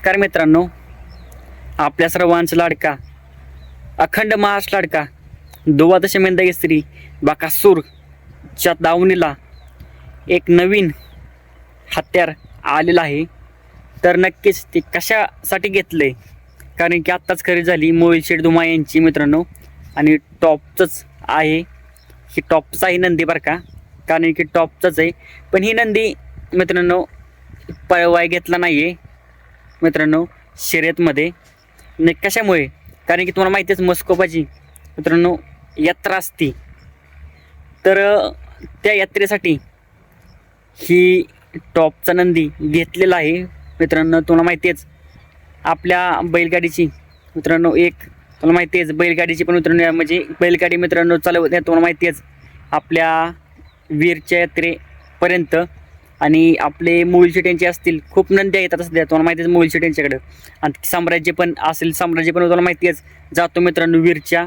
नमस्कार मित्रांनो. आपल्या सर्वांचं लाडका. अखंड महाराष्ट्र लाडका. दुवादश मेंदगेस्त्री बाकासूरच्या दावणीला एक नवीन हत्यार आलेला आहे. तर नक्कीच ते कशासाठी घेतलं? आहे कारण की आत्ताच खरी झाली मोहिल शेठ धुमा यांची मित्रांनो. आणि टॉपचंच आहे. ही टॉपच आहे नंदी बरं का? कारण की टॉपचंच आहे. पण ही नंदी मित्रांनो पळवाय घेतला नाही आहे मित्रांनो शर्यतमध्ये न कशामुळे? कारण की तुम्हाला माहिती आहे मस्कोबाची मित्रांनो यात्रा असती. तर त्या यात्रेसाठी ही टॉपचा नंदी घेतलेला आहे. मित्रांनो तुम्हाला माहिती आहेच आपल्या बैलगाडीची. मित्रांनो एक तुम्हाला माहिती आहेच बैलगाडीची पण मित्रांनो म्हणजे बैलगाडी मित्रांनो चालवत तुम्हाला माहिती आहेच आपल्या वीरच्या यात्रेपर्यंत. आणि आपले मोबाईल यांचे असतील खूप नंद्या येतात सध्या तुम्हाला माहिती आहे मोबाईल यांच्याकडं. आणि साम्राज्य पण असेल साम्राज्य पण तुम्हाला माहिती आहेच जातो मित्रांनो वीरच्या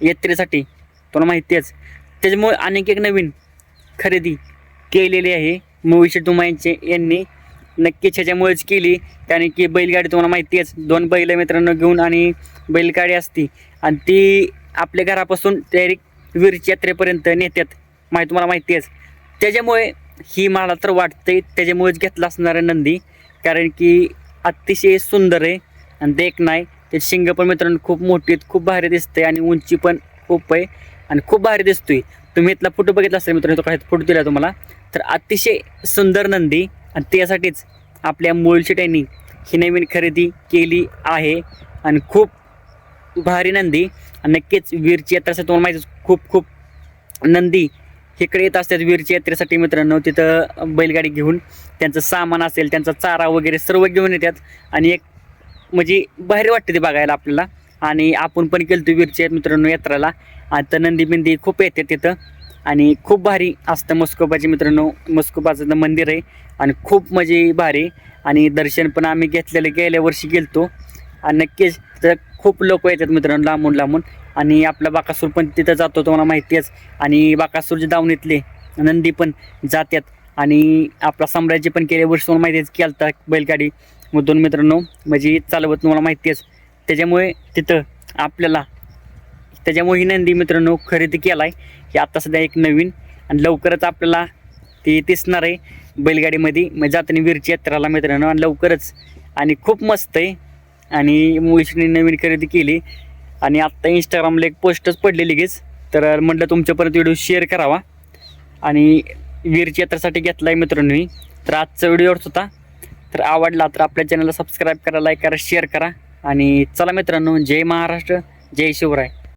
यात्रेसाठी तुम्हाला माहिती आहेच त्याच्यामुळे अनेक एक नवीन खरेदी केलेली आहे मोहित तुमा यांचे यांनी. नक्कीच ह्याच्यामुळेच केली त्याने की बैलगाडी तुम्हाला माहिती आहेच दोन बैल मित्रांनो घेऊन आणि बैलगाडी असती. आणि ती आपल्या घरापासून डायरेक्ट वीरच्या यात्रेपर्यंत नेतात माहिती तुम्हाला माहिती आहेच त्याच्यामुळे ही मला तर वाटते त्याच्यामुळेच घेतला असणार आहे नंदी. कारण की अतिशय सुंदर आहे आणि देख नाही ते शिंग पण मित्रांनो खूप मोठी आहेत खूप भारी दिसते आणि उंची पण खूप आहे आणि खूप भारी दिसतोय. तुम्ही इथला फोटो बघितला असेल मित्रांनो तो काही फोटो दिला तुम्हाला? तर अतिशय सुंदर नंदी आणि त्यासाठीच आपल्या मूळची यांनी ही नवीन खरेदी केली आहे आणि खूप भारी नंदी. आणि नक्कीच वीरची यात्रा तुम्हाला माहितीच खूप खूप नंदी इकडे येत असतात वीरच्या यात्रेसाठी मित्रांनो तिथं बैलगाडी घेऊन त्यांचं सामान असेल त्यांचा चारा वगैरे सर्व घेऊन येतात. आणि एक म्हणजे भारी वाटते ते बघायला आपल्याला. आणि आपण पण केलं वीरच्या मित्रांनो यात्राला. आता नंदी बिंदी खूप येते तिथं. आणि खूप भारी असतं मस्कोबाचे मित्रांनो. मस्कोबाचं तर मंदिर आहे. आणि खूप म्हणजे भारी. आणि दर्शन पण आम्ही घेतलेलं गेल्या वर्षी गेलतो. आणि नक्कीच तर खूप लोक येतात मित्रांनो लांबून लांबून. आणि आपला बाकासूर पण तिथं जातो तुम्हाला माहिती आहेच. आणि बाकासूरचे दावणीतले नंदी पण जातात. आणि आपला साम्राज्य पण केले वर्ष तुम्हाला माहिती आहेच केलता बैलगाडी मधून मित्रांनो. म्हणजे चालवत तुम्हाला माहिती आहेच. त्याच्यामुळे तिथं आपल्याला त्याच्यामुळे ही नंदी मित्रांनो खरेदी केला आहे हे आता सध्या एक नवीन. आणि लवकरच आपल्याला ती दिसणार आहे बैलगाडीमध्ये. मग जाताना वीरची यात्राला मित्रांनो आणि लवकरच. आणि खूप मस्त आहे. आणि मुळशीने नवीन खरेदी केली. आणि आत्ता इंस्टाग्रामला एक पोस्टच पडली लगेच. तर म्हटलं तुमच्यापर्यंत व्हिडिओ शेअर करावा. आणि वीरची यात्रासाठी घेतला आहे मित्रांनो मी. तर आजचा व्हिडिओ होता. तर आवडला तर आपल्या चॅनलला सबस्क्राईब करा लाईक करा शेअर करा. आणि चला मित्रांनो जय महाराष्ट्र जय शिवराय.